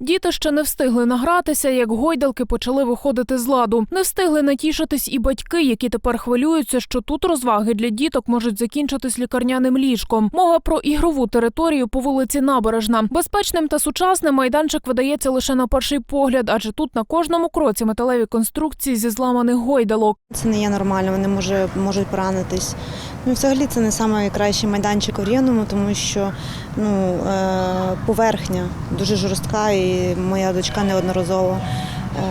Діти ще не встигли награтися, як гойдалки почали виходити з ладу. Не встигли натішитись і батьки, які тепер хвилюються, що тут розваги для діток можуть закінчитись лікарняним ліжком. Мова про ігрову територію по вулиці Набережна. Безпечним та сучасним майданчик видається лише на перший погляд, адже тут на кожному кроці металеві конструкції зі зламаних гойдалок. Це не є нормально, вони може, можуть поранитись. Ну, взагалі це не найкращий майданчик у Рівному, тому що ну, е, поверхня дуже жорстка, і моя дочка неодноразово е,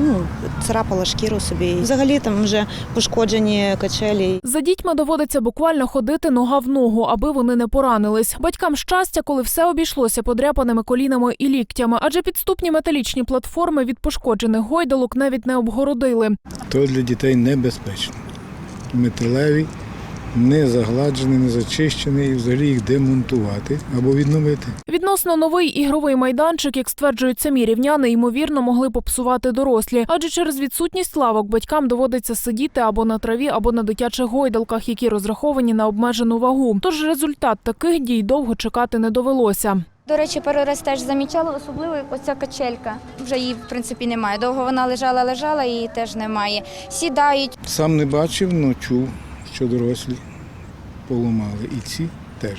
ну, царапала шкіру собі. Взагалі там вже пошкоджені качелі. За дітьми доводиться буквально ходити нога в ногу, аби вони не поранились. Батькам щастя, коли все обійшлося подряпаними колінами і ліктями, адже підступні металічні платформи від пошкоджених гойдалок навіть не обгородили. то для дітей небезпечно. Металеві, не загладжені, не зачищені і взагалі їх демонтувати або відновити. Відносно новий ігровий майданчик, як стверджують самі рівняни, ймовірно могли попсувати дорослі, адже через відсутність лавок батькам доводиться сидіти або на траві, або на дитячих гойдалках, які розраховані на обмежену вагу. Тож результат таких дій довго чекати не довелося. До речі, перший раз теж замічала, особливо оця качелька. Вже її в принципі немає. Довго вона лежала, лежала, її теж немає. Сідають, Сам не бачив, але чув, що дорослі поламали. І ці теж.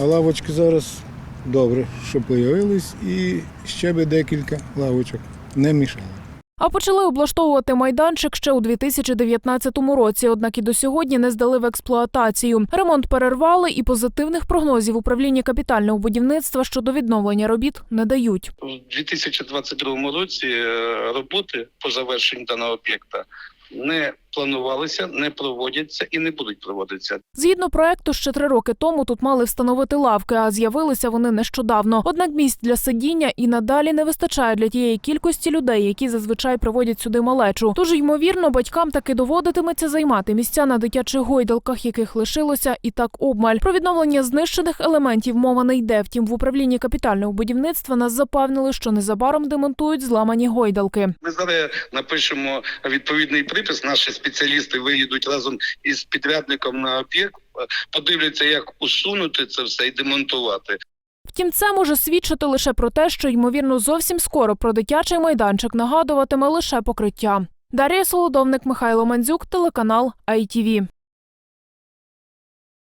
А лавочки зараз добре, що появились, і ще би декілька лавочок не мішали. А почали облаштовувати майданчик ще у 2019 році, однак і до сьогодні не здали в експлуатацію. Ремонт перервали, і позитивних прогнозів управління капітального будівництва щодо відновлення робіт не дають. У 2022 році е, роботи по завершенню даного об'єкта не планувалися, не проводяться і не будуть проводитися. Згідно проекту, ще три роки тому тут мали встановити лавки, а з'явилися вони нещодавно. Однак місць для сидіння і надалі не вистачає для тієї кількості людей, які зазвичай приводять сюди малечу. Тож, ймовірно, батькам таки доводитиметься займати місця на дитячих гойдалках, яких лишилося і так обмаль. Про відновлення знищених елементів мова не йде. Втім, в управлінні капітального будівництва нас запевнили, що незабаром демонтують зламані гойдалки. Ми зараз напишемо відповідний припис. Наші спеціалісти виїдуть разом із підрядником на об'єкт, подивляться, як усунути це все і демонтувати. Втім, це може свідчити лише про те, що ймовірно зовсім скоро про дитячий майданчик нагадуватиме лише покриття. Дар'я Солодовник, Михайло Мандзюк, телеканал ITV.